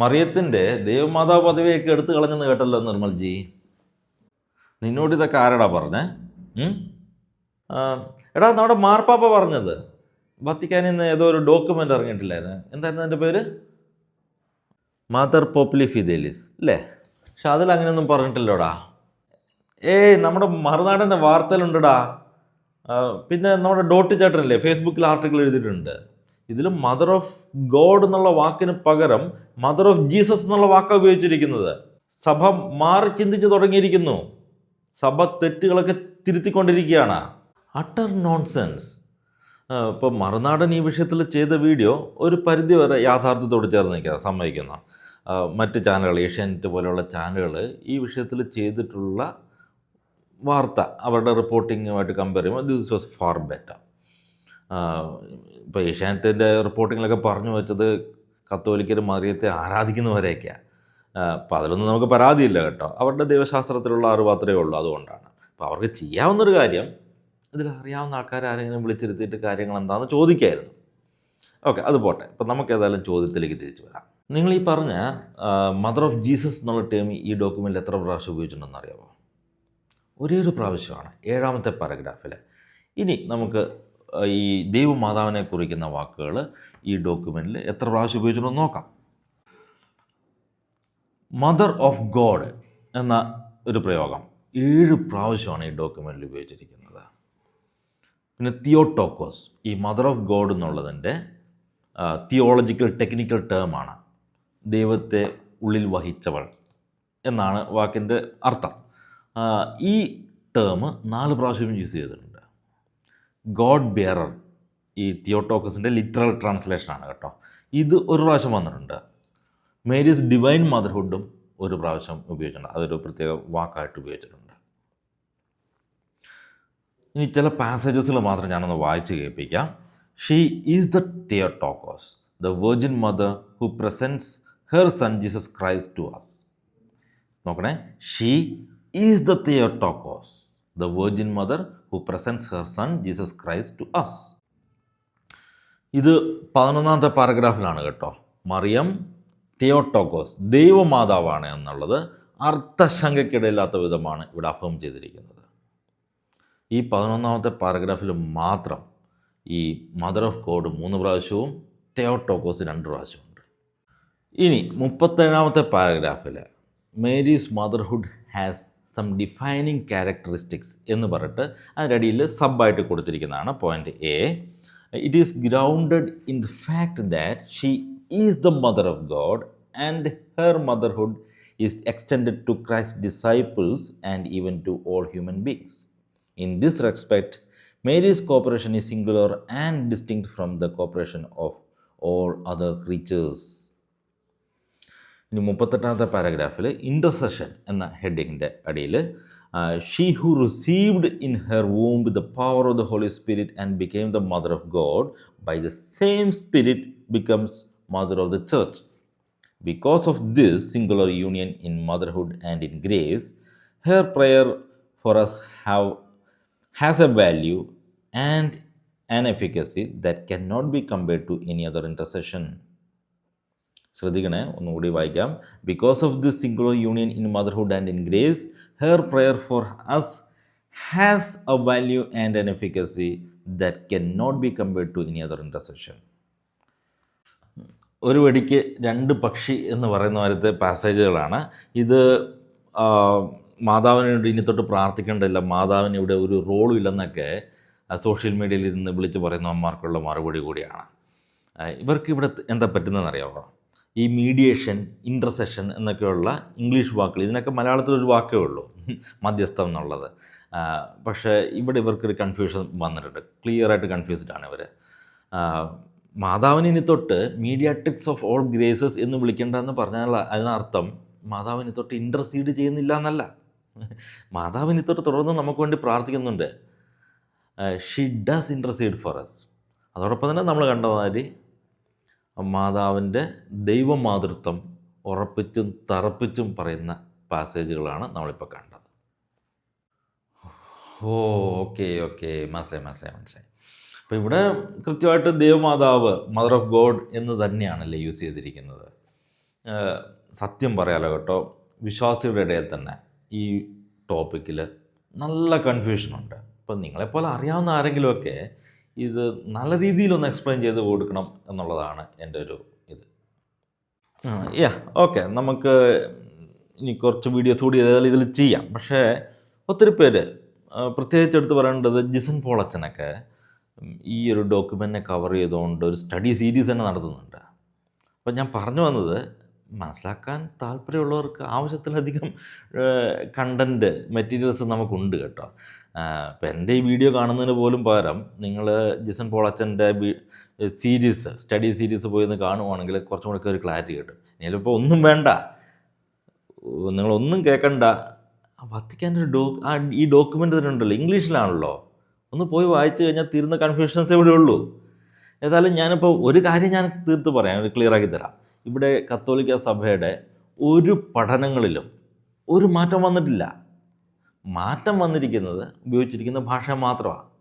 മറിയത്തിന്റെ ദേവമാതാ പദവിയൊക്കെ എടുത്തു കളഞ്ഞെന്ന് കേട്ടല്ലോ നിർമ്മൽജി. നിന്നോട് ഇതൊക്കെ ആരടാ പറഞ്ഞേ? എടാ നമ്മുടെ മാർപ്പാപ്പ പറഞ്ഞത്. വത്തിക്കാനിൽ നിന്ന് ഏതോ ഒരു ഡോക്യുമെന്റ് ഇറങ്ങിയിട്ടില്ലായിരുന്നു. എന്തായിരുന്നു അതിന്റെ പേര്? മാതർ പോപ്പുലി ഫിദേലിസ് അല്ലേ? പക്ഷെ അതിൽ അങ്ങനെയൊന്നും പറഞ്ഞിട്ടില്ലോടാ. ഏയ് നമ്മുടെ മറുനാടന്റെ വാർത്തയിലുണ്ടടാ. പിന്നെ നമ്മുടെ ഡോട്ട് ചേട്ടനല്ലേ ഫേസ്ബുക്കിൽ ആർട്ടിക്കിൾ എഴുതിയിട്ടുണ്ട്. ഇതിൽ മദർ ഓഫ് ഗോഡ് എന്നുള്ള വാക്കിന് പകരം മദർ ഓഫ് ജീസസ് എന്നുള്ള വാക്കാണ് ഉപയോഗിച്ചിരിക്കുന്നത്. സഭ മാറി ചിന്തിച്ച് തുടങ്ങിയിരിക്കുന്നു. സഭ തെറ്റുകളൊക്കെ തിരുത്തിക്കൊണ്ടിരിക്കുകയാണ്. അട്ടർ നോൺസെൻസ് ഇപ്പോൾ മറുനാടൻ ഈ വിഷയത്തിൽ ചെയ്ത വീഡിയോ ഒരു പരിധി വരെ യാഥാർത്ഥ്യത്തോട് ചേർന്ന് നിൽക്കുക സമ്മതിക്കുന്നു. മറ്റ് ചാനലുകൾ ഏഷ്യാനെറ്റ് പോലെയുള്ള ചാനലുകൾ ഈ വിഷയത്തിൽ ചെയ്തിട്ടുള്ള വാർത്ത അവരുടെ റിപ്പോർട്ടിങ്ങുമായിട്ട് കമ്പയർ ചെയ്യുമ്പോൾ ദിസ് വാസ് ഫാർ ബെറ്റർ ഇപ്പോൾ ഏഷ്യാനെറ്റിന്റെ റിപ്പോർട്ടിങ്ങിലൊക്കെ പറഞ്ഞു വെച്ചത് കത്തോലിക്കർ മറിയത്തെ ആരാധിക്കുന്നവരെയൊക്കെയാണ് അപ്പോൾ അതിലൊന്നും നമുക്ക് പരാതിയില്ല കേട്ടോ. അവരുടെ ദൈവശാസ്ത്രത്തിലുള്ള അറിവ് അത്രയേ ഉള്ളൂ അതുകൊണ്ടാണ്. അപ്പോൾ അവർക്ക് ചെയ്യാവുന്നൊരു കാര്യം ഇതിൽ അറിയാവുന്ന ആൾക്കാരെ ആരെങ്കിലും വിളിച്ചിരുത്തിയിട്ട് കാര്യങ്ങൾ എന്താണെന്ന് ചോദിക്കായിരുന്നു. ഓക്കെ അത് പോട്ടെ. ഇപ്പം നമുക്ക് ഏതായാലും ചോദ്യത്തിലേക്ക് തിരിച്ചു വരാം. നിങ്ങൾ ഈ പറഞ്ഞ മദർ ഓഫ് ജീസസ് എന്നുള്ള ടേം ഈ ഡോക്യുമെന്റിൽ എത്ര പ്രാവശ്യം ഉപയോഗിച്ചിട്ടുണ്ടെന്ന് അറിയാമോ ഒരേ ഒരു പ്രാവശ്യമാണ് ഏഴാമത്തെ പാരഗ്രാഫിൽ ഇനി നമുക്ക് ഈ ദൈവമാതാവിനെ കുറിക്കുന്ന വാക്കുകൾ ഈ ഡോക്യുമെന്റിൽ എത്ര പ്രാവശ്യം ഉപയോഗിച്ചിട്ടുണ്ടെന്ന് നോക്കാം. മദർ ഓഫ് ഗോഡ് എന്ന ഒരു പ്രയോഗം. ഏഴ് പ്രാവശ്യമാണ് ഈ ഡോക്യുമെന്റിൽ ഉപയോഗിച്ചിരിക്കുന്നത്. പിന്നെ തിയോട്ടോക്കോസ് ഈ മദർ ഓഫ് ഗോഡ് എന്നുള്ളതിന്റെ തിയോളജിക്കൽ ടെക്നിക്കൽ ടേമാണ് ദൈവത്തെ ഉള്ളിൽ വഹിച്ചവൾ എന്നാണ് വാക്കിന്റെ അർത്ഥം. ഈ ടേം നാല് പ്രാവശ്യം യൂസ് ചെയ്തിട്ടുണ്ട്. ഗോഡ് ബിയറർ ഈ തിയോട്ടോക്കസിന്റെ ലിറ്ററൽ ട്രാൻസ്ലേഷനാണ് കേട്ടോ. ഇത് ഒരു പ്രാവശ്യം വന്നിട്ടുണ്ട്. മേരീസ് ഡിവൈൻ മദർഹുഡും ഒരു പ്രാവശ്യം ഉപയോഗിച്ചിട്ടുണ്ട്. അതൊരു പ്രത്യേക വാക്കായിട്ട് ഉപയോഗിച്ചിട്ടുണ്ട്. ഇനി ചില പാസേജസിൽ മാത്രം ഞാനൊന്ന് വായിച്ച് കേൾപ്പിക്കാം. She is the Theotokos the virgin mother who presents her son Jesus Christ to us നോക്കണേ. She is the Theotokos the virgin mother who presents her son Jesus Christ to us ഇത് പതിനൊന്നാമത്തെ പാരഗ്രാഫിലാണ് കേട്ടോ. മറിയം തിയോട്ടോക്കോസ് ദൈവമാതാവാണ് എന്നുള്ളത് അർത്ഥശങ്കയ്ക്കിടയില്ലാത്ത വിധമാണ് ഇവിടെ അഫം ചെയ്തിരിക്കുന്നത്. ഈ പതിനൊന്നാമത്തെ പാരഗ്രാഫിൽ മാത്രം ഈ മദർ ഓഫ് ഗോഡ് മൂന്ന് പ്രാവശ്യവും തെയോട്ടോക്കോസ് രണ്ട് പ്രാവശ്യമുണ്ട്. ഇനി മുപ്പത്തേഴാമത്തെ പാരഗ്രാഫിൽ Mary's motherhood has some defining characteristics എന്ന് പറഞ്ഞിട്ട് അതിനടിയിൽ സബായിട്ട് കൊടുത്തിരിക്കുന്നതാണ് point A it is grounded in the fact that she is the mother of God and her motherhood is extended to Christ disciples and even to all human beings in this respect, Mary's cooperation is singular and distinct from the cooperation of all other creatures. ഇനി മുപ്പത്തെട്ടാമത്തെ പാരഗ്രാഫിൽ intercession എന്ന ഹെഡിങ്ങിന്റെ അടിയിൽ she who received in her womb the power of the Holy Spirit and became the mother of God by the same Spirit becomes mother of the church Because of this singular union in motherhood and in grace, her prayer for us have has a value and an efficacy that cannot be compared to any other intercession. ശ്രദ്ധിക്കണേ ഒന്നുകൂടി വായിക്കാം. Because of this singular union in motherhood and in grace her prayer for us has a value and an efficacy that can not be compared to any other intercession ഒരു വെടിക്ക് രണ്ട് പക്ഷി എന്ന് പറയുന്ന പോലത്തെ പാസേജുകളാണ്. ഇത് മാതാവിനോട് ഇനി തൊട്ട് പ്രാർത്ഥിക്കേണ്ടതില്ല. മാതാവിന് ഇവിടെ ഒരു റോളും ഇല്ലെന്നൊക്കെ സോഷ്യൽ മീഡിയയിൽ ഇരുന്ന് വിളിച്ച് പറയുന്നവന്മാർക്കുള്ള മറുപടി കൂടിയാണ്. ഇവർക്ക് ഇവിടെ എന്താ പറ്റുന്നതെന്ന് അറിയാമോ ഈ മീഡിയേഷൻ ഇന്റർസെഷൻ എന്നൊക്കെയുള്ള ഇംഗ്ലീഷ് വാക്കുകൾ. ഇതിനൊക്കെ മലയാളത്തിൽ ഒരു വാക്കേ ഉള്ളൂ. മധ്യസ്ഥം എന്നുള്ളത്. പക്ഷേ ഇവിടെ ഇവർക്കൊരു കൺഫ്യൂഷൻ വന്നിട്ടുണ്ട്. ക്ലിയറായിട്ട് കൺഫ്യൂസ്ഡ് ആണ് ഇവർ മാതാവിനി തൊട്ട് മീഡിയാട്രിക്സ് ഓഫ് ഓൾ ഗ്രേസസ് എന്ന് വിളിക്കേണ്ടതെന്ന് പറഞ്ഞാൽ അതിനർത്ഥം മാതാവിനി തൊട്ട് ഇന്റർസീഡ് ചെയ്യുന്നില്ല എന്നല്ല. മാതാവിനി തൊട്ട് തുടർന്ന് നമുക്ക് വേണ്ടി പ്രാർത്ഥിക്കുന്നുണ്ട്. She does intercede for us അതോടൊപ്പം തന്നെ നമ്മൾ കണ്ട മാതിരി മാതാവിന്റെ ദൈവമാതൃത്വം ഉറപ്പിച്ചും തറപ്പിച്ചും പറയുന്ന പാസേജുകളാണ് നമ്മളിപ്പോൾ കണ്ടത്. Oh okay okay. മനസ്സിലായി മനസ്സിലായി മനസ്സിലായി. അപ്പോൾ ഇവിടെ കൃത്യമായിട്ട് ദൈവമാതാവ് മദർ ഓഫ് ഗോഡ് എന്ന് തന്നെയാണല്ലേ യൂസ് ചെയ്തിരിക്കുന്നത്. സത്യം പറയാലോ കേട്ടോ. വിശ്വാസികളുടെ ഇടയിൽ തന്നെ ഈ ടോപ്പിക്കിൽ നല്ല കൺഫ്യൂഷനുണ്ട്. ഇപ്പം നിങ്ങളെപ്പോലെ അറിയാവുന്ന ആരെങ്കിലുമൊക്കെ ഇത് നല്ല രീതിയിലൊന്ന് എക്സ്പ്ലെയിൻ ചെയ്ത് കൊടുക്കണം എന്നുള്ളതാണ് എന്റെ ഒരു ഇത്. യാ ഓക്കെ നമുക്ക് ഇനി കുറച്ച് വീഡിയോസ് കൂടി ഏതായാലും ഇതിൽ ചെയ്യാം. പക്ഷേ ഒത്തിരി പേര് പ്രത്യേകിച്ച് എടുത്ത് പറയേണ്ടത് ജിസൻ പോളച്ചനൊക്കെ ഈ ഒരു ഡോക്യുമെന്റിനെ കവർ ചെയ്തുകൊണ്ട് ഒരു സ്റ്റഡി സീരീസ് തന്നെ നടത്തുന്നുണ്ട്. അപ്പം ഞാൻ പറഞ്ഞു വന്നത് മനസ്സിലാക്കാൻ താല്പര്യമുള്ളവർക്ക് ആവശ്യത്തിലധികം കണ്ടന്റ് മെറ്റീരിയൽസ് നമുക്കുണ്ട് കേട്ടോ. ഇപ്പം എന്റെ ഈ വീഡിയോ കാണുന്നതിന് പോലും പകരം നിങ്ങൾ ജിസൻ പോളച്ചന്റെ സീരീസ് സ്റ്റഡി സീരീസ് പോയി ഒന്ന് കാണുവാണെങ്കിൽ കുറച്ചും കൂടെ ഒരു ക്ലാരിറ്റി കിട്ടും. ഇതിലിപ്പോൾ ഒന്നും വേണ്ട. നിങ്ങളൊന്നും കേൾക്കണ്ട വത്തിക്കാന്റെ ഒരു ഡോ ആ ഈ ഡോക്യുമെന്റ് തന്നെ ഉണ്ടല്ലോ ഇംഗ്ലീഷിലാണല്ലോ. ഒന്ന് പോയി വായിച്ചു കഴിഞ്ഞാൽ തീരുന്ന കൺഫ്യൂഷൻസ് എവിടെ ഉള്ളൂ ഏതായാലും ഞാനിപ്പോൾ ഒരു കാര്യം ഞാൻ തീർത്ത് പറയാം ക്ലിയർ ആക്കി തരാം. ഇവിടെ കത്തോലിക്ക സഭയുടെ ഒരു പഠനങ്ങളിലും ഒരു മാറ്റം വന്നിട്ടില്ല. മാറ്റം വന്നിരിക്കുന്നത് ഉപയോഗിച്ചിരിക്കുന്ന ഭാഷ മാത്രമാണ്.